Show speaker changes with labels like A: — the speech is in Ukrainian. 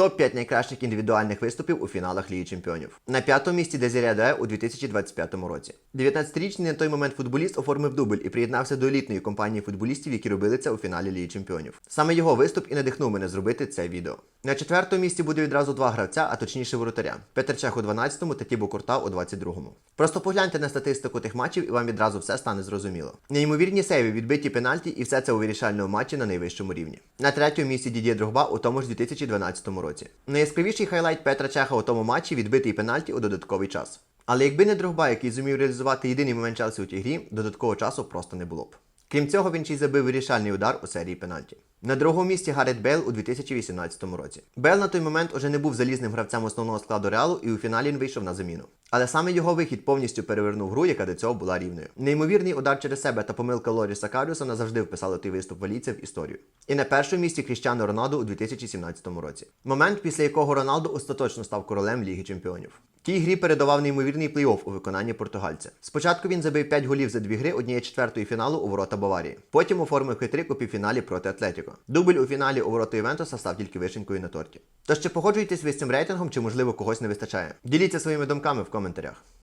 A: Топ-5 найкращих індивідуальних виступів у фіналах Ліги Чемпіонів. На п'ятому місці Дезіря Дуе у 2025 році. 19-річний на той момент футболіст оформив дубль і приєднався до елітної компанії футболістів, які робили це у фіналі Ліги Чемпіонів. Саме його виступ і надихнув мене зробити це відео. На четвертому місці буде відразу два гравця, а точніше воротаря. Петр Чех у 12-му та Тібо Курта у 22-му. Просто погляньте на статистику тих матчів і вам відразу все стане зрозуміло. Неймовірні сейви, відбиті пенальті, і все це у вирішальному матчі на найвищому рівні. На третьому місці Дідє Дрогба у тому ж 2012 році. Найяскравіший хайлайт Петра Чеха у тому матчі відбитий пенальті у додатковий час. Але якби не Дрогба, який зумів реалізувати єдиний момент Челсі у тій грі, додаткового часу просто не було б. Крім цього, він ще й забив вирішальний удар у серії пенальті. На другому місці Гарет Бейл у 2018 році. Бейл на той момент уже не був залізним гравцем основного складу реалу, і у фіналі він вийшов на заміну. Але саме його вихід повністю перевернув гру, яка до цього була рівною. Неймовірний удар через себе та помилка Лоріса Каріуса назавжди вписали той виступ валійця в історію. І на першому місці Кріщано Роналду у 2017 році. Момент, після якого Роналду остаточно став королем Ліги Чемпіонів. Тій грі передавав неймовірний плей-офф у виконанні португальця. Спочатку він забив 5 голів за дві гри однієї четвертої фіналу у ворота Баварії. Потім оформив хитрик у півфіналі проти Атлетіко. Дубль у фіналі у ворота Ювентуса став тільки вишенькою на торті. Тож чи погоджуєтесь ви з цим рейтингом, чи можливо когось не вистачає? Діліться своїми думками в коментарях.